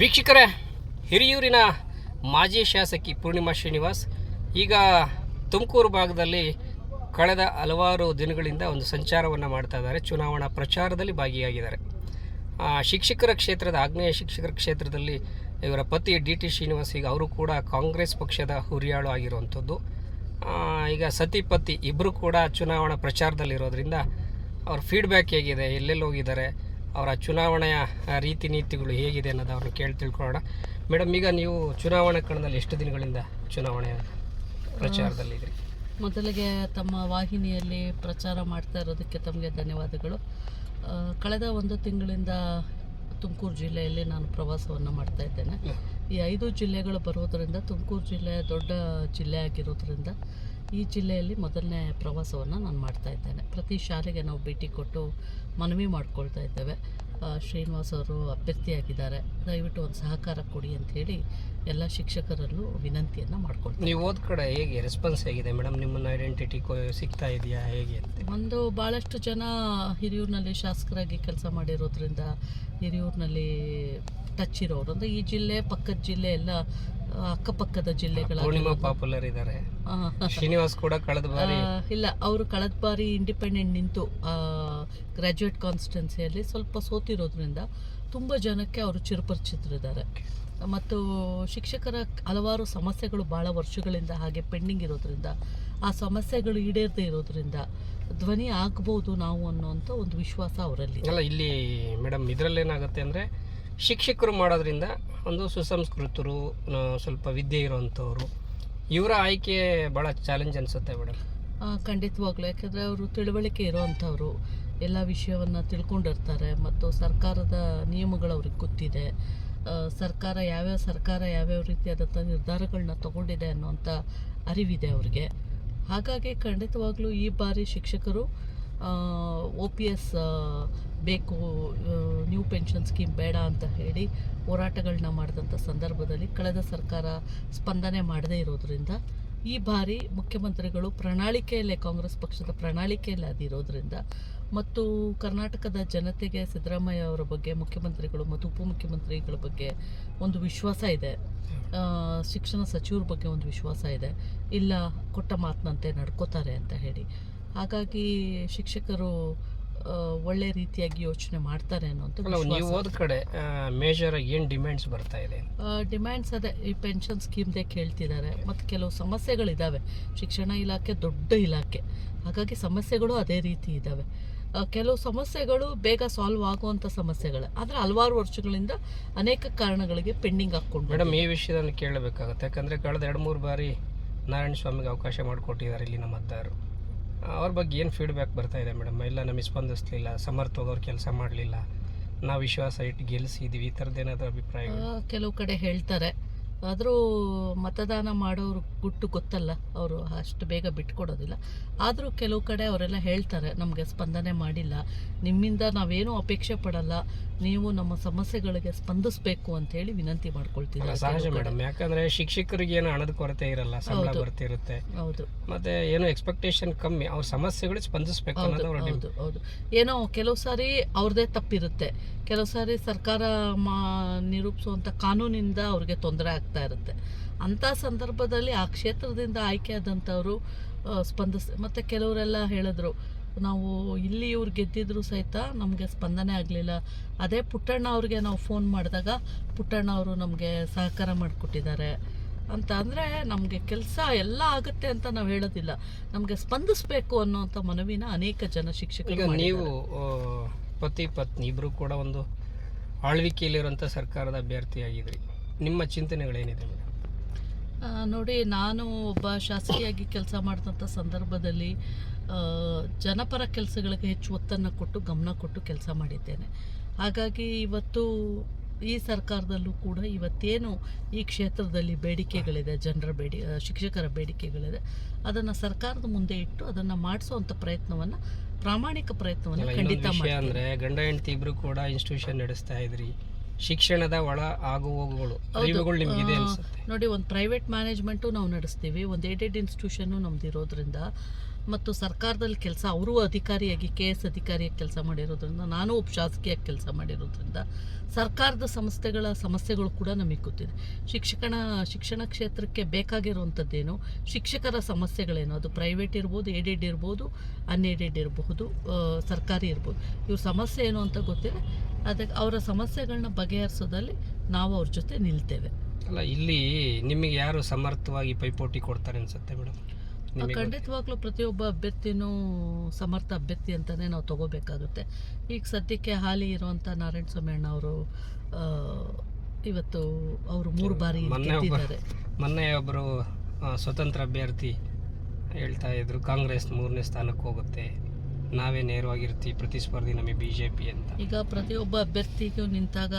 ವೀಕ್ಷಕರೇ, ಹಿರಿಯೂರಿನ ಮಾಜಿ ಶಾಸಕಿ ಪೂರ್ಣಿಮಾ ಶ್ರೀನಿವಾಸ್, ಈಗ ತುಮಕೂರು ಭಾಗದಲ್ಲಿ ಕಳೆದ ಹಲವಾರು ದಿನಗಳಿಂದ ಒಂದು ಸಂಚಾರವನ್ನು ಮಾಡ್ತಾ ಇದ್ದಾರೆ. ಚುನಾವಣಾ ಪ್ರಚಾರದಲ್ಲಿ ಭಾಗಿಯಾಗಿದ್ದಾರೆ. ಶಿಕ್ಷಕರ ಕ್ಷೇತ್ರದ, ಆಗ್ನೇಯ ಶಿಕ್ಷಕರ ಕ್ಷೇತ್ರದಲ್ಲಿ ಇವರ ಪತಿ ಡಿ ಟಿ ಶ್ರೀನಿವಾಸ್, ಈಗ ಅವರು ಕೂಡ ಕಾಂಗ್ರೆಸ್ ಪಕ್ಷದ ಹುರಿಯಾಳು ಆಗಿರುವಂಥದ್ದು. ಈಗ ಸತಿ ಪತಿ ಇಬ್ಬರು ಕೂಡ ಚುನಾವಣಾ ಪ್ರಚಾರದಲ್ಲಿರೋದ್ರಿಂದ ಅವ್ರ ಫೀಡ್ಬ್ಯಾಕ್ ಹೇಗಿದೆ, ಎಲ್ಲೆಲ್ಲಿ ಹೋಗಿದ್ದಾರೆ ಅವರ ಚುನಾವಣೆಯ ರೀತಿ ನೀತಿಗಳು ಹೇಗಿದೆ ಅನ್ನೋದು ಅವ್ರನ್ನ ಕೇಳಿ ತಿಳ್ಕೊಳ್ಳೋಣ. ಮೇಡಮ್ ಈಗ ನೀವು ಚುನಾವಣಾ ಕಣದಲ್ಲಿ ಎಷ್ಟು ದಿನಗಳಿಂದ ಚುನಾವಣೆ ಪ್ರಚಾರದಲ್ಲಿದ್ದೀರಿ ಮೊದಲಿಗೆ ತಮ್ಮ ವಾಹಿನಿಯಲ್ಲಿ ಪ್ರಚಾರ ಮಾಡ್ತಾ ಇರೋದಕ್ಕೆ ತಮಗೆ ಧನ್ಯವಾದಗಳು. ಕಳೆದ ಒಂದು ತಿಂಗಳಿಂದ ತುಮಕೂರು ಜಿಲ್ಲೆಯಲ್ಲಿ ನಾನು ಪ್ರವಾಸವನ್ನು ಮಾಡ್ತಾ ಇದ್ದೇನೆ. ಈ ಐದು ಜಿಲ್ಲೆಗಳು ಬರೋದರಿಂದ ತುಮಕೂರು ಜಿಲ್ಲೆ ದೊಡ್ಡ ಜಿಲ್ಲೆ ಆಗಿರೋದ್ರಿಂದ ಈ ಜಿಲ್ಲೆಯಲ್ಲಿ ಮೊದಲನೇ ಪ್ರವಾಸವನ್ನು ನಾನು ಮಾಡ್ತಾ ಇದ್ದೇನೆ. ಪ್ರತಿ ಶಾಲೆಗೆ ನಾವು ಭೇಟಿ ಕೊಟ್ಟು ಮನವಿ ಮಾಡ್ಕೊಳ್ತಾ ಇದ್ದೇವೆ. ಶ್ರೀನಿವಾಸ್ ಅವರು ಅಭ್ಯರ್ಥಿಯಾಗಿದ್ದಾರೆ. ದಯವಿಟ್ಟು ಒಂದು ಸಹಕಾರ ಕೊಡಿ ಅಂಥೇಳಿ ಎಲ್ಲ ಶಿಕ್ಷಕರಲ್ಲೂ ವಿನಂತಿಯನ್ನು ಮಾಡ್ಕೊಳ್ತೀನಿ ನೀವು ಓದ್ ಕಡೆ ಹೇಗೆ ರೆಸ್ಪಾನ್ಸ್ ಹೇಗಿದೆ ಮೇಡಮ್ ನಿಮ್ಮನ್ನು ಐಡೆಂಟಿಟಿ ಸಿಗ್ತಾ ಇದೆಯಾ ಹೇಗೆ ಅಂತ? ಒಂದು ಭಾಳಷ್ಟು ಜನ ಹಿರಿಯೂರಿನಲ್ಲಿ ಶಾಸಕರಾಗಿ ಕೆಲಸ ಮಾಡಿರೋದ್ರಿಂದ ಹಿರಿಯೂರಿನಲ್ಲಿ ಟಚ್ ಇರೋರು. ಅಂದರೆ ಈ ಜಿಲ್ಲೆ ಪಕ್ಕದ ಜಿಲ್ಲೆ ಎಲ್ಲ ಅಕ್ಕಪಕ್ಕದ ಜಿಲ್ಲೆಗಳ ಪೂರ್ಣಿಮಾ ಪಾಪ್ಯುಲರ್ ಇದ್ದಾರೆ ಶ್ರೀನಿವಾಸ್ ಕೂಡ ಕಳೆದ ಬಾರಿ ಇಲ್ಲ ಅವರು ಕಳೆದ ಬಾರಿ ಇಂಡಿಪೆಂಡೆಂಟ್ ನಿಂತು ಗ್ರ್ಯಾಜುಯೇಟ್ ಕಾನ್ಸ್ಟೆನ್ಸಿಯಲ್ಲಿ ಸ್ವಲ್ಪ ಸೋತಿರೋದ್ರಿಂದ ತುಂಬ ಜನಕ್ಕೆ ಅವರು ಚಿರಪರಿಚಿತರಿದ್ದಾರೆ. ಮತ್ತು ಶಿಕ್ಷಕರ ಹಲವಾರು ಸಮಸ್ಯೆಗಳು ಭಾಳ ವರ್ಷಗಳಿಂದ ಹಾಗೆ ಪೆಂಡಿಂಗ್ ಇರೋದ್ರಿಂದ ಆ ಸಮಸ್ಯೆಗಳು ಈಡೇರದೇ ಇರೋದ್ರಿಂದ ಧ್ವನಿ ಆಗ್ಬೋದು ನಾವು ಅನ್ನೋಂಥ ಒಂದು ವಿಶ್ವಾಸ ಅವರಲ್ಲಿ. ಅಲ್ಲ ಇಲ್ಲಿ ಮೇಡಮ್ ಇದರಲ್ಲೇನಾಗುತ್ತೆ ಅಂದರೆ ಶಿಕ್ಷಕರು ಮಾಡೋದ್ರಿಂದ ಒಂದು ಸುಸಂಸ್ಕೃತರು ಸ್ವಲ್ಪ ವಿದ್ಯೆ ಇರುವಂಥವ್ರು, ಇವರ ಆಯ್ಕೆ ಭಾಳ ಚಾಲೆಂಜ್ ಅನಿಸುತ್ತೆ ಮೇಡಮ್ ಖಂಡಿತವಾಗ್ಲೂ. ಯಾಕೆಂದರೆ ಅವರು ತಿಳುವಳಿಕೆ ಇರೋವಂಥವ್ರು, ಎಲ್ಲ ವಿಷಯವನ್ನು ತಿಳ್ಕೊಂಡಿರ್ತಾರೆ ಮತ್ತು ಸರ್ಕಾರದ ನಿಯಮಗಳು ಅವ್ರಿಗೆ ಗೊತ್ತಿದೆ. ಸರ್ಕಾರ ಯಾವ್ಯಾವ ಸರ್ಕಾರ ಯಾವ್ಯಾವ ರೀತಿಯಾದಂಥ ನಿರ್ಧಾರಗಳನ್ನ ತಗೊಂಡಿದೆ ಅನ್ನೋಂಥ ಅರಿವಿದೆ ಅವ್ರಿಗೆ. ಹಾಗಾಗಿ ಖಂಡಿತವಾಗ್ಲೂ ಈ ಬಾರಿ ಶಿಕ್ಷಕರು ಒ ಪಿ ಎಸ್ ಬೇಕು ನ್ಯೂ ಪೆನ್ಷನ್ ಸ್ಕೀಮ್ ಬೇಡ ಅಂತ ಹೇಳಿ ಹೋರಾಟಗಳನ್ನ ಮಾಡಿದಂಥ ಸಂದರ್ಭದಲ್ಲಿ ಕಳೆದ ಸರ್ಕಾರ ಸ್ಪಂದನೆ ಮಾಡದೇ ಇರೋದ್ರಿಂದ ಈ ಬಾರಿ ಮುಖ್ಯಮಂತ್ರಿಗಳು ಪ್ರಣಾಳಿಕೆಯಲ್ಲೇ, ಕಾಂಗ್ರೆಸ್ ಪಕ್ಷದ ಪ್ರಣಾಳಿಕೆಯಲ್ಲೇ ಅದಿರೋದ್ರಿಂದ ಮತ್ತು ಕರ್ನಾಟಕದ ಜನತೆಗೆ ಸಿದ್ದರಾಮಯ್ಯ ಅವರ ಬಗ್ಗೆ, ಮುಖ್ಯಮಂತ್ರಿಗಳು ಮತ್ತು ಉಪಮುಖ್ಯಮಂತ್ರಿಗಳ ಬಗ್ಗೆ ಒಂದು ವಿಶ್ವಾಸ ಇದೆ. ಶಿಕ್ಷಣ ಸಚಿವರ ಬಗ್ಗೆ ಒಂದು ವಿಶ್ವಾಸ ಇದೆ. ಇಲ್ಲ, ಕೊಟ್ಟ ಮಾತಿನಂತೆ ನಡ್ಕೋತಾರೆ ಅಂತ ಹೇಳಿ. ಹಾಗಾಗಿ ಶಿಕ್ಷಕರು ಒಳ್ಳೆ ರೀತಿಯಾಗಿ ಯೋಚನೆ ಮಾಡ್ತಾರೆ ಅನ್ನೋಂಥ ನೀವು ಹೋದ ಕಡೆ ಮೇಜರ್ ಏನು ಡಿಮ್ಯಾಂಡ್ಸ್ ಬರ್ತಾ ಇದೆ? ಡಿಮ್ಯಾಂಡ್ಸ್ ಅದೇ ಈ ಪೆನ್ಷನ್ ಸ್ಕೀಮ್ದೇ ಕೇಳ್ತಿದ್ದಾರೆ. ಮತ್ತು ಕೆಲವು ಸಮಸ್ಯೆಗಳಿದ್ದಾವೆ ಶಿಕ್ಷಣ ಇಲಾಖೆ ದೊಡ್ಡ ಇಲಾಖೆ. ಹಾಗಾಗಿ ಸಮಸ್ಯೆಗಳು ಅದೇ ರೀತಿ ಇದ್ದಾವೆ ಕೆಲವು ಸಮಸ್ಯೆಗಳು ಬೇಗ ಸಾಲ್ವ್ ಆಗುವಂಥ ಸಮಸ್ಯೆಗಳು. ಆದರೆ ಹಲವಾರು ವರ್ಷಗಳಿಂದ ಅನೇಕ ಕಾರಣಗಳಿಗೆ ಪೆಂಡಿಂಗ್ ಹಾಕ್ಕೊಂಡು ಮೇಡಮ್ ಈ ವಿಷಯದಲ್ಲಿ ಕೇಳಬೇಕಾಗುತ್ತೆ. ಯಾಕಂದರೆ ಕಳೆದ ಎರಡು ಮೂರು ಬಾರಿ ನಾರಾಯಣ ಸ್ವಾಮಿಗೆ ಅವಕಾಶ ಮಾಡಿಕೊಟ್ಟಿದ್ದಾರೆ ಇಲ್ಲಿ ನಮ್ಮ ಮತದಾರರು ಅವ್ರ ಬಗ್ಗೆ ಏನು ಫೀಡ್ಬ್ಯಾಕ್ ಬರ್ತಾ ಇದೆ ಮೇಡಮ್ ಇಲ್ಲ ನಮಗೆ ಸ್ಪಂದಿಸ್ಲಿಲ್ಲ ಸಮರ್ಥವಾಗಿ ಅವ್ರು ಕೆಲಸ ಮಾಡಲಿಲ್ಲ. ನಾವು ವಿಶ್ವಾಸ ಇಟ್ಟು ಗೆಲ್ಲಿಸಿದ್ವಿ ಈ ಥರದ್ದೇನಾದರೂ ಅಭಿಪ್ರಾಯ ಕೆಲವು ಕಡೆ ಹೇಳ್ತಾರೆ. ಆದರೂ ಮತದಾನ ಮಾಡೋರು ಗುಟ್ಟು ಗೊತ್ತಲ್ಲ ಅವರು ಅಷ್ಟು ಬೇಗ ಬಿಟ್ಕೊಡೋದಿಲ್ಲ. ಆದರೂ ಕೆಲವು ಕಡೆ ಅವರೆಲ್ಲ ಹೇಳ್ತಾರೆ ನಮಗೆ ಸ್ಪಂದನೆ ಮಾಡಿಲ್ಲ ನಿಮ್ಮಿಂದ ನಾವೇನೂ ಅಪೇಕ್ಷೆ ಪಡಲ್ಲ ನೀವು ನಮ್ಮ ಸಮಸ್ಯೆಗಳಿಗೆ ಸ್ಪಂದಿಸಬೇಕು ಅಂತ ಹೇಳಿ ವಿನಂತಿ ಮಾಡ್ಕೊಳ್ತಿದ್ದಾರೆ ಸಹಜ ಮೇಡಮ್ ಯಾಕಂದ್ರೆ ಶಿಕ್ಷಕರಿಗೆ ಏನು ಹಣದ ಕೊರತೆ ಇರಲ್ಲ ಸಂಬಳ. ಬರ್ತಿರುತ್ತೆ. ಹೌದು. ಮತ್ತೆ ಏನು ಎಕ್ಸ್ಪೆಕ್ಟೇಷನ್ ಕಮ್ಮಿ ಅವ್ರ ಸಮಸ್ಯೆಗಳು ಸ್ಪಂದಿಸಬೇಕು ಅನ್ನೋದು ಹೌದು ಹೌದು ಏನೋ ಕೆಲವು ಸಾರಿ ಅವ್ರದ್ದೇ ತಪ್ಪಿರುತ್ತೆ. ಕೆಲವು ಸಾರಿ ಸರ್ಕಾರ ಮಾ ನಿರೂಪಿಸುವಂಥ ಕಾನೂನಿಂದ ಅವ್ರಿಗೆ ತೊಂದರೆ ಆಗ್ತಾ ಇರುತ್ತೆ. ಅಂಥ ಸಂದರ್ಭದಲ್ಲಿ ಆ ಕ್ಷೇತ್ರದಿಂದ ಆಯ್ಕೆಯಾದಂಥವರು ಸ್ಪಂದಿಸ್ ಮತ್ತು ಕೆಲವರೆಲ್ಲ ಹೇಳಿದ್ರು ನಾವು ಇಲ್ಲಿ ಇವ್ರು ಗೆದ್ದಿದ್ರು ಸಹಿತ ನಮಗೆ ಸ್ಪಂದನೆ ಆಗಲಿಲ್ಲ. ಅದೇ ಪುಟ್ಟಣ್ಣ ಅವ್ರಿಗೆ ನಾವು ಫೋನ್ ಮಾಡಿದಾಗ ಪುಟ್ಟಣ್ಣ ಅವರು ನಮಗೆ ಸಹಕಾರ ಮಾಡಿಕೊಟ್ಟಿದ್ದಾರೆ. ಅಂತ ಅಂದರೆ ನಮಗೆ ಕೆಲಸ ಎಲ್ಲ ಆಗುತ್ತೆ ಅಂತ ನಾವು ಹೇಳೋದಿಲ್ಲ. ನಮಗೆ ಸ್ಪಂದಿಸಬೇಕು ಅನ್ನೋಂಥ ಮನವಿನ ಅನೇಕ ಜನ ಶಿಕ್ಷಕರು ನೀವು. ಪತಿ ಪತ್ನಿ ಇಬ್ರು ಕೂಡ ಒಂದು ಆಳ್ವಿಕೆಯಲ್ಲಿರುವಂಥ ಸರ್ಕಾರದ ಅಭ್ಯರ್ಥಿಯಾಗಿದ್ರಿ. ನಿಮ್ಮ ಚಿಂತನೆಗಳೇನಿದೆ ಮೇಡಮ್? ನೋಡಿ ನಾನು ಒಬ್ಬ ಶಾಸಕಿಯಾಗಿ ಕೆಲಸ ಮಾಡಿದಂಥ ಸಂದರ್ಭದಲ್ಲಿ ಜನಪರ ಕೆಲಸಗಳಿಗೆ ಹೆಚ್ಚು ಒತ್ತನ್ನು ಕೊಟ್ಟು ಗಮನ ಕೊಟ್ಟು ಕೆಲಸ ಮಾಡಿದ್ದೇನೆ. ಹಾಗಾಗಿ ಇವತ್ತು ಈ ಸರ್ಕಾರದಲ್ಲೂ ಕೂಡ ಇವತ್ತೇನು ಈ ಕ್ಷೇತ್ರದಲ್ಲಿ ಬೇಡಿಕೆಗಳಿದೆ ಜನರ ಬೇಡಿ ಶಿಕ್ಷಕರ ಬೇಡಿಕೆಗಳಿದೆ ಅದನ್ನು ಸರ್ಕಾರದ ಮುಂದೆ ಇಟ್ಟು ಅದನ್ನು ಮಾಡಿಸುವಂಥ ಪ್ರಯತ್ನವನ್ನು ಪ್ರಾಮಾಣಿಕ ಪ್ರಯತ್ನವನ್ನು ಖಂಡಿತ ಅಂದ್ರೆ ಗಂಡ ಹೆಂಡತಿ ಇಬ್ಬರು ಕೂಡ ಇನ್ಸ್ಟಿಟ್ಯೂಷನ್ ನಡೆಸ್ತಾ ಇದ್ರಿ. ಶಿಕ್ಷಣದ ಒಳ ಆಗು ಹೋಗುಗಳು. ಅರಿವುಗಳು ಆ, ಅನ್ಸುತ್ತೆ. ನೋಡಿ ಒಂದು ಪ್ರೈವೇಟ್ ಮ್ಯಾನೇಜ್ಮೆಂಟು ನಾವು ನಡೆಸ್ತೀವಿ. ಒಂದು ಏಡೆಡ್ ಇನ್ಸ್ಟಿಟ್ಯೂಷನ್ನು ನಮ್ದು ಇರೋದ್ರಿಂದ ಮತ್ತು ಸರ್ಕಾರದಲ್ಲಿ ಕೆಲಸ, ಅವರು ಅಧಿಕಾರಿಯಾಗಿ ಕೆ ಎಸ್ ಅಧಿಕಾರಿಯಾಗಿ ಕೆಲಸ ಮಾಡಿರೋದ್ರಿಂದ, ನಾನು ಒಬ್ಬ ಶಾಸಕಿಯಾಗಿ ಕೆಲಸ ಮಾಡಿರೋದ್ರಿಂದ ಸರ್ಕಾರದ ಸಂಸ್ಥೆಗಳ ಸಮಸ್ಯೆಗಳು ಕೂಡ ನಮಗೆ ಗೊತ್ತಿದೆ. ಶಿಕ್ಷಕನ, ಶಿಕ್ಷಣ ಕ್ಷೇತ್ರಕ್ಕೆ ಬೇಕಾಗಿರುವಂಥದ್ದೇನು, ಶಿಕ್ಷಕರ ಸಮಸ್ಯೆಗಳೇನು? ಅದು ಪ್ರೈವೇಟ್ ಇರ್ಬೋದು ಏಡೆಡ್ ಇರ್ಬೋದು ಅನ್ಏಡೆಡ್ ಇರಬಹುದು ಸರ್ಕಾರಿ ಇರ್ಬೋದು. ಇವ್ರ ಸಮಸ್ಯೆ ಏನು ಅಂತ ಗೊತ್ತಿದೆ. ಅದಕ್ಕೆ ಅವರ ಸಮಸ್ಯೆಗಳನ್ನ ಬಗೆಹರಿಸೋದಲ್ಲಿ ನಾವು ಅವ್ರ ಜೊತೆ ನಿಲ್ತೇವೆ. ಅಲ್ಲ, ಇಲ್ಲಿ ನಿಮಗೆ ಯಾರು ಸಮರ್ಥವಾಗಿ ಪೈಪೋಟಿ ಕೊಡ್ತಾರೆ ಅನ್ಸುತ್ತೆ ಮೇಡಮ್? ಖಂಡಿತವಾಗ್ಲೂ ಪ್ರತಿಯೊಬ್ಬ ಅಭ್ಯರ್ಥಿನೂ ಸಮರ್ಥ ಅಭ್ಯರ್ಥಿ ಅಂತಲೇ ನಾವು ತಗೋಬೇಕಾಗುತ್ತೆ. ಈಗ ಸದ್ಯಕ್ಕೆ ಹಾಲಿ ಇರುವಂಥ ನಾರಾಯಣ ಸ್ವಾಮಿ ಅಣ್ಣ ಅವರು ಇವತ್ತು ಅವರು ಮೂರು ಬಾರಿ ಮೊನ್ನೆ ಗೆದ್ದಿದ್ದಾರೆ. ಮೊನ್ನೆ ಒಬ್ಬರು ಸ್ವತಂತ್ರ ಅಭ್ಯರ್ಥಿ ಹೇಳ್ತಾ ಇದ್ರು ಕಾಂಗ್ರೆಸ್ ಮೂರನೇ ಸ್ಥಾನಕ್ಕೆ ಹೋಗುತ್ತೆ. ನಾವೇ ನೇರವಾಗಿರ್ತೀವಿ ಪ್ರತಿಸ್ಪರ್ಧಿ ನಮಗೆ ಬಿ ಜೆ ಪಿ ಅಂತ. ಈಗ ಪ್ರತಿಯೊಬ್ಬ ಅಭ್ಯರ್ಥಿಗೂ ನಿಂತಾಗ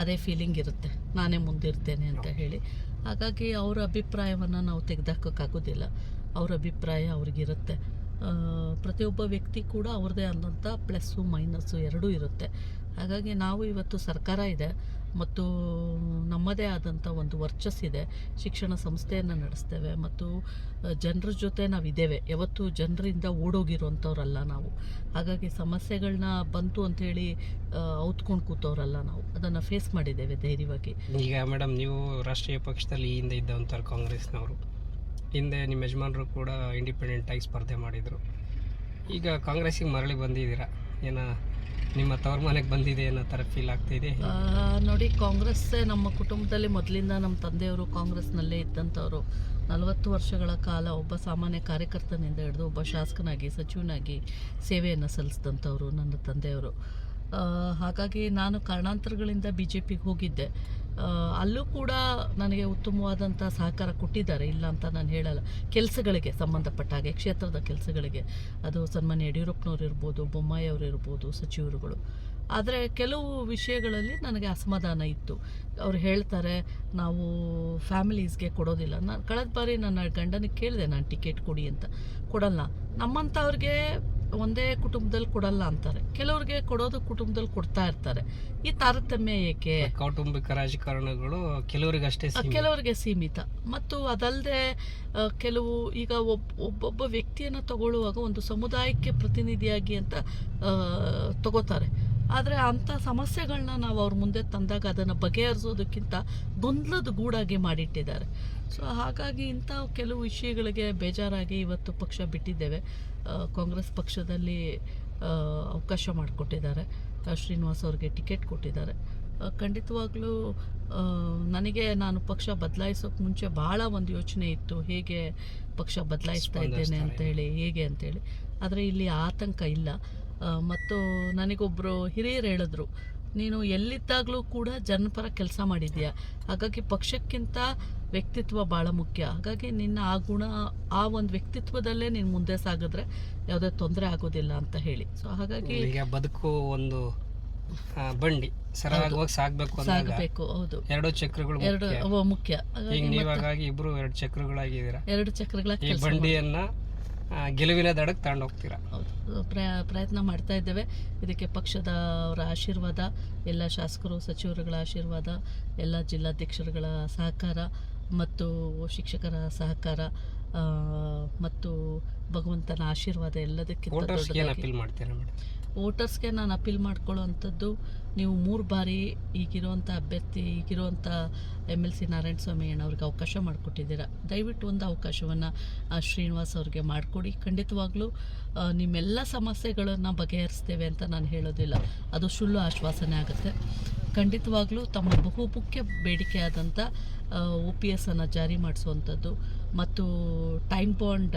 ಅದೇ ಫೀಲಿಂಗ್ ಇರುತ್ತೆ. ನಾನೇ ಮುಂದಿರ್ತೇನೆ ಅಂತ ಹೇಳಿ. ಹಾಗಾಗಿ ಅವರ ಅಭಿಪ್ರಾಯವನ್ನು ನಾವು ತೆಗೆದಾಕೋಕ್ಕಾಗೋದಿಲ್ಲ. ಅವ್ರ ಅಭಿಪ್ರಾಯ ಅವ್ರಿಗಿರುತ್ತೆ. ಪ್ರತಿಯೊಬ್ಬ ವ್ಯಕ್ತಿ ಕೂಡ ಅವ್ರದ್ದೇ ಆದಂಥ ಪ್ಲಸ್ಸು ಮೈನಸ್ಸು ಎರಡೂ ಇರುತ್ತೆ. ಹಾಗಾಗಿ ನಾವು ಇವತ್ತು ಸರ್ಕಾರ ಇದೆ. ಮತ್ತು ನಮ್ಮದೇ ಆದಂಥ ಒಂದು ವರ್ಚಸ್ಸಿದೆ ಶಿಕ್ಷಣ ಸಂಸ್ಥೆಯನ್ನು ನಡೆಸ್ತೇವೆ. ಮತ್ತು ಜನರ ಜೊತೆ ನಾವು ಇದ್ದೇವೆ. ಯಾವತ್ತೂ ಜನರಿಂದ ಓಡೋಗಿರೋಂಥವ್ರಲ್ಲ ನಾವು. ಹಾಗಾಗಿ ಸಮಸ್ಯೆಗಳನ್ನ ಬಂತು ಅಂಥೇಳಿ ಔತ್ಕೊಂಡು ಕೂತವ್ರಲ್ಲ ನಾವು. ಅದನ್ನು ಫೇಸ್ ಮಾಡಿದ್ದೇವೆ ಧೈರ್ಯವಾಗಿ. ಈಗ ಮೇಡಮ್ ನೀವು ರಾಷ್ಟ್ರೀಯ ಪಕ್ಷದಲ್ಲಿ ಈ ಹಿಂದೆ ಇದ್ದವಂಥವ್ರು ಕಾಂಗ್ರೆಸ್ನವರು. ಹಿಂದೆ ನಿಮ್ಮ ಯಜಮಾನರು ಕೂಡ ಇಂಡಿಪೆಂಡೆಂಟ್ ಆಗಿ ಸ್ಪರ್ಧೆ ಮಾಡಿದರು. ಈಗ ಕಾಂಗ್ರೆಸ್ಸಿಗೆ ಮರಳಿ ಬಂದಿದ್ದೀರಾ? ಏನೋ ನಿಮ್ಮ ತವ್ರ ಮನೆಗೆ ಬಂದಿದೆ ಅನ್ನೋ ಥರ ಫೀಲ್ ಆಗ್ತಿದೆ ನೋಡಿ, ಕಾಂಗ್ರೆಸ್ ನಮ್ಮ ಕುಟುಂಬದಲ್ಲಿ ಮೊದಲಿಂದ ನಮ್ಮ ತಂದೆಯವರು ಕಾಂಗ್ರೆಸ್ನಲ್ಲೇ ಇದ್ದಂಥವ್ರು. ನಲವತ್ತು ವರ್ಷಗಳ ಕಾಲ ಒಬ್ಬ ಸಾಮಾನ್ಯ ಕಾರ್ಯಕರ್ತನಿಂದ ಹಿಡಿದು ಒಬ್ಬ ಶಾಸಕನಾಗಿ, ಸಚಿವನಾಗಿ ಸೇವೆಯನ್ನು ಸಲ್ಲಿಸಿದಂಥವ್ರು ನನ್ನ ತಂದೆಯವರು. ಹಾಗಾಗಿ ನಾನು ಕಾರಣಾಂತರಗಳಿಂದ ಬಿ ಜೆ ಪಿಗೆ ಹೋಗಿದ್ದೆ ಅಲ್ಲೂ ಕೂಡ ನನಗೆ ಉತ್ತಮವಾದಂಥ ಸಹಕಾರ ಕೊಟ್ಟಿದ್ದಾರೆ. ಇಲ್ಲ ಅಂತ ನಾನು ಹೇಳಲ್ಲ. ಕೆಲಸಗಳಿಗೆ ಸಂಬಂಧಪಟ್ಟ ಹಾಗೆ, ಕ್ಷೇತ್ರದ ಕೆಲಸಗಳಿಗೆ. ಅದು ಸನ್ಮಾನ್ಯ ಯಡಿಯೂರಪ್ಪನವ್ರು ಇರ್ಬೋದು, ಬೊಮ್ಮಾಯಿ ಅವರು ಇರ್ಬೋದು, ಸಚಿವರುಗಳು. ಆದರೆ ಕೆಲವು ವಿಷಯಗಳಲ್ಲಿ ನನಗೆ ಅಸಮಾಧಾನ ಇತ್ತು. ಅವ್ರು ಹೇಳ್ತಾರೆ, ನಾವು ಫ್ಯಾಮಿಲೀಸ್ಗೆ ಕೊಡೋದಿಲ್ಲ. ನಾನು ಕಳೆದ ಬಾರಿ ನನ್ನ ಗಂಡನಿಗೆ ಕೇಳಿದೆ, ನಾನು ಟಿಕೆಟ್ ಕೊಡಿ ಅಂತ. ಕೊಡಲ್ಲ. ನಮ್ಮಂಥವ್ರಿಗೆ ಒಂದೇ ಕುಟುಂಬದಲ್ಲಿ ಕೊಡಲ್ಲ ಅಂತಾರೆ. ಕೆಲವ್ರಿಗೆ ಕೊಡೋದು ಕುಟುಂಬದಲ್ಲಿ ಕೊಡ್ತಾ ಇರ್ತಾರೆ. ಈ ತಾರತಮ್ಯ ಏಕೆ? ಕೌಟುಂಬಿಕ ರಾಜಕಾರಣಗಳು ಕೆಲವರಿಗೆ ಅಷ್ಟೇ ಕೆಲವರಿಗೆ ಸೀಮಿತ. ಮತ್ತು ಅದಲ್ಲದೆ ಕೆಲವು ಈಗ ಒಬ್ಬ ಒಬ್ಬೊಬ್ಬ ವ್ಯಕ್ತಿಯನ್ನು ತಗೊಳ್ಳುವಾಗ ಒಂದು ಸಮುದಾಯಕ್ಕೆ ಪ್ರತಿನಿಧಿಯಾಗಿ ಅಂತ ತಗೋತಾರೆ. ಆದರೆ ಅಂಥ ಸಮಸ್ಯೆಗಳನ್ನ ನಾವು ಅವ್ರ ಮುಂದೆ ತಂದಾಗ ಅದನ್ನು ಬಗೆಹರಿಸೋದಕ್ಕಿಂತ ಗೊಂದಲದ ಗೂಡಾಗಿ ಮಾಡಿಟ್ಟಿದ್ದಾರೆ. ಸೊ ಹಾಗಾಗಿ ಇಂಥ ಕೆಲವು ವಿಷಯಗಳಿಗೆ ಬೇಜಾರಾಗಿ ಇವತ್ತು ಪಕ್ಷ ಬಿಟ್ಟಿದ್ದೇವೆ. ಕಾಂಗ್ರೆಸ್ ಪಕ್ಷದಲ್ಲಿ ಅವಕಾಶ ಮಾಡಿಕೊಟ್ಟಿದ್ದಾರೆ. ಶ್ರೀನಿವಾಸ್ ಅವ್ರಿಗೆ ಟಿಕೆಟ್ ಕೊಟ್ಟಿದ್ದಾರೆ. ಖಂಡಿತವಾಗ್ಲೂ ನನಗೆ ನಾನು ಪಕ್ಷ ಬದಲಾಯಿಸೋಕೆ ಮುಂಚೆ ಭಾಳ ಒಂದು ಯೋಚನೆ ಇತ್ತು. ಹೇಗೆ ಪಕ್ಷ ಬದಲಾಯಿಸ್ತಾ ಇದ್ದೇನೆ. ಅಂತೇಳಿ ಹೇಗೆ ಅಂತೇಳಿ. ಆದರೆ ಇಲ್ಲಿ ಆತಂಕ ಇಲ್ಲ. ಮತ್ತು ನನಗೊಬ್ಬರು ಹಿರಿಯರು ಹೇಳಿದ್ರು ನೀನು ಎಲ್ಲಿದ್ದಾಗಲೂ ಕೂಡ ಜನಪರ ಕೆಲಸ ಮಾಡಿದ್ಯಾ ಹಾಗಾಗಿ ಪಕ್ಷಕ್ಕಿಂತ ವ್ಯಕ್ತಿತ್ವ ಭಾಳ ಮುಖ್ಯ. ಹಾಗಾಗಿ ನಿನ್ನ ಆ ಗುಣ ಆ ಒಂದು ವ್ಯಕ್ತಿತ್ವದಲ್ಲೇ ನೀನು ಮುಂದೆ ಸಾಗಿದ್ರೆ ಯಾವುದೇ ತೊಂದರೆ ಆಗೋದಿಲ್ಲ ಅಂತ ಹೇಳಿ. ಸೊ ಹಾಗಾಗಿ ಈಗ ಬದುಕು ಒಂದು ಬಂಡಿ. ಸರಳವಾಗಿ ಸಾಗ್ಬೇಕು ಸಾಗಬೇಕು ಹೌದು. ಎರಡು ಚಕ್ರಗಳು ಎರಡು ಮುಖ್ಯ. ಈಗ ಇಬ್ರು ಎರಡು ಚಕ್ರಗಳಾಗಿದ್ದೀರಾ? ಎರಡು ಚಕ್ರಗಳ ಬಂಡಿಯನ್ನ ಗೆಲುವಿನ ದಡಕ್ಕೆ ತಗೊಂಡು ಹೋಗ್ತೀರಾ? ಹೌದು. ಪ್ರಯತ್ನ ಮಾಡ್ತಾ ಇದ್ದೇವೆ. ಇದಕ್ಕೆ ಪಕ್ಷದ ಅವರ ಆಶೀರ್ವಾದ ಎಲ್ಲ ಶಾಸಕರು ಸಚಿವರುಗಳ ಆಶೀರ್ವಾದ ಎಲ್ಲ ಜಿಲ್ಲಾಧ್ಯಕ್ಷರುಗಳ ಸಹಕಾರ ಮತ್ತು ಶಿಕ್ಷಕರ ಸಹಕಾರ ಆ, ಮತ್ತು ಭಗವಂತನ ಆಶೀರ್ವಾದ ಎಲ್ಲದಕ್ಕಿಂತ ವೋಟರ್ಸ್ಗೆ ನಾನು ಅಪೀಲ್ ಮಾಡ್ಕೊಳ್ಳೋವಂಥದ್ದು, ನೀವು ಮೂರು ಬಾರಿ ಈಗಿರುವಂಥ ಅಭ್ಯರ್ಥಿ, ಈಗಿರುವಂಥ ಎಂ ಎಲ್ ಸಿ ನಾರಾಯಣಸ್ವಾಮಿ ಅಣ್ಣವ್ರಿಗೆ ಅವಕಾಶ ಮಾಡಿಕೊಟ್ಟಿದ್ದೀರ? ದಯವಿಟ್ಟು ಒಂದು ಅವಕಾಶವನ್ನು ಶ್ರೀನಿವಾಸ್ ಅವ್ರಿಗೆ ಮಾಡಿಕೊಡಿ. ಖಂಡಿತವಾಗ್ಲೂ ನಿಮ್ಮೆಲ್ಲ ಸಮಸ್ಯೆಗಳನ್ನು ಬಗೆಹರಿಸ್ತೇವೆ ಅಂತ ನಾನು ಹೇಳೋದಿಲ್ಲ. ಅದು ಸುಳ್ಳು ಆಶ್ವಾಸನೆ ಆಗುತ್ತೆ. ಖಂಡಿತವಾಗ್ಲೂ ತಮ್ಮ ಬಹುಮುಖ್ಯ ಬೇಡಿಕೆಯಾದಂಥ ಒ ಪಿ ಎಸ್ಸನ್ನು ಜಾರಿ ಮಾಡಿಸುವಂಥದ್ದು ಮತ್ತು ಟೈಮ್ ಬಾಂಡ್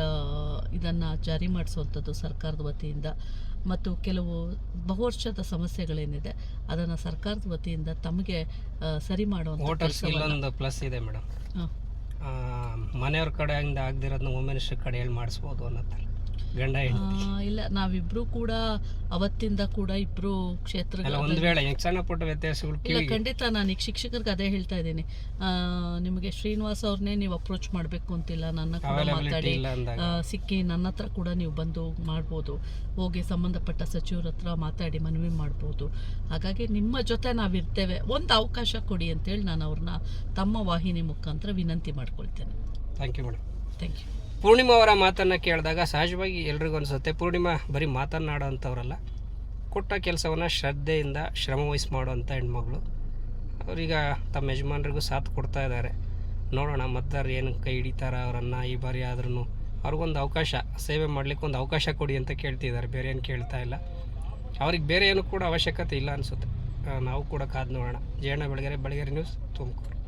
ಇದನ್ನು ಜಾರಿ ಮಾಡಿಸುವಂಥದ್ದು ಸರ್ಕಾರದ ವತಿಯಿಂದ ಮತ್ತು ಕೆಲವು ಬಹುವರ್ಷದ ಸಮಸ್ಯೆಗಳೇನಿದೆ ಅದನ್ನು ಸರ್ಕಾರದ ವತಿಯಿಂದ ತಮಗೆ ಸರಿ ಮಾಡುವಂಥ ಪ್ಲಸ್ ಇದೆ ಮೇಡಮ್. ಮನೆಯವ್ರ ಕಡೆಯಿಂದ ಆಗದಿರೋದನ್ನ ವುಮೆನ್ಸ್ ಕಡೆ ಹೇಳಿ ಮಾಡಿಸ್ಬೋದು ಅನ್ನೋ ಥರ. ಗಂಡ ಇಲ್ಲ ನಾವಿಬ್ರು ಕೂಡ ಅವತ್ತಿಂದ ಕೂಡ ಇಬ್ರು ಕ್ಷೇತ್ರ ಕ್ಷೇತ್ರಗಳ ಒಂದು ವೇಳೆ ಸಣ್ಣ ಪುಟ್ಟ ವ್ಯತ್ಯಾಸಗಳು ಇಲ್ಲ ಖಂಡಿತ ನಾನು ಈಗ ಶಿಕ್ಷಕರಿಗೆ ಅದೇ ಹೇಳ್ತಾ ಇದ್ದೀನಿ. ನಿಮಗೆ ಶ್ರೀನಿವಾಸ್ ಅವ್ರನ್ನೇ ನೀವು ಅಪ್ರೋಚ್ ಮಾಡಬೇಕು ಅಂತಿಲ್ಲ. ನನ್ನ ಕೂಡ ಮಾತಾಡಿ ಸಿಕ್ಕಿ ನನ್ನ ಹತ್ರ ಕೂಡ ನೀವು ಬಂದು ಮಾಡ್ಬೋದು. ಹೋಗಿ ಸಂಬಂಧಪಟ್ಟ ಸಚಿವರ ಹತ್ರ ಮಾತಾಡಿ ಮನವಿ ಮಾಡ್ಬೋದು. ಹಾಗಾಗಿ ನಿಮ್ಮ ಜೊತೆ ನಾವಿರ್ತೇವೆ. ಒಂದು ಅವಕಾಶ ಕೊಡಿ ಅಂತೇಳಿ ನಾನು ಅವ್ರನ್ನ ತಮ್ಮ ವಾಹಿನಿ ಮುಖಾಂತರ ವಿನಂತಿ ಮಾಡ್ಕೊಳ್ತೇನೆ. Thank you madam thank you Purnima ಅವರ ಮಾತನ್ನು ಕೇಳಿದಾಗ ಸಹಜವಾಗಿ ಎಲ್ರಿಗೂ ಅನಿಸುತ್ತೆ, ಪೂರ್ಣಿಮಾ ಬರೀ ಮಾತನ್ನಾಡೋ ಅಂಥವ್ರಲ್ಲ ಕೊಟ್ಟ ಕೆಲಸವನ್ನು ಶ್ರದ್ಧೆಯಿಂದ ಶ್ರಮವಹಿಸಿ ಮಾಡುವಂಥ ಹೆಣ್ಮಗಳು. ಅವರೀಗ ತಮ್ಮ ಯಜಮಾನರಿಗೂ ಸಾಥ್ ಕೊಡ್ತಾ ಇದ್ದಾರೆ. ನೋಡೋಣ ಮತದಾರರು ಏನು ಕೈ ಹಿಡಿತಾರ, ಅವರನ್ನು ಈ ಬಾರಿ ಆದ್ರೂ ಅವ್ರಿಗೊಂದು ಅವಕಾಶ, ಸೇವೆ ಮಾಡಲಿಕ್ಕೆ ಒಂದು ಅವಕಾಶ ಕೊಡಿ ಅಂತ ಕೇಳ್ತಿದ್ದಾರೆ. ಬೇರೆ ಏನು ಕೇಳ್ತಾ ಇಲ್ಲ. ಅವ್ರಿಗೆ ಬೇರೆ ಏನು ಕೂಡ ಅವಶ್ಯಕತೆ ಇಲ್ಲ ಅನಿಸುತ್ತೆ. ನಾವು ಕೂಡ ಕಾದು ನೋಡೋಣ. ಜಯಣ್ಣ, ಬೆಳಗೆರೆ ಬೆಳಗೆರೆ ನ್ಯೂಸ್ ತುಮಕೂರು.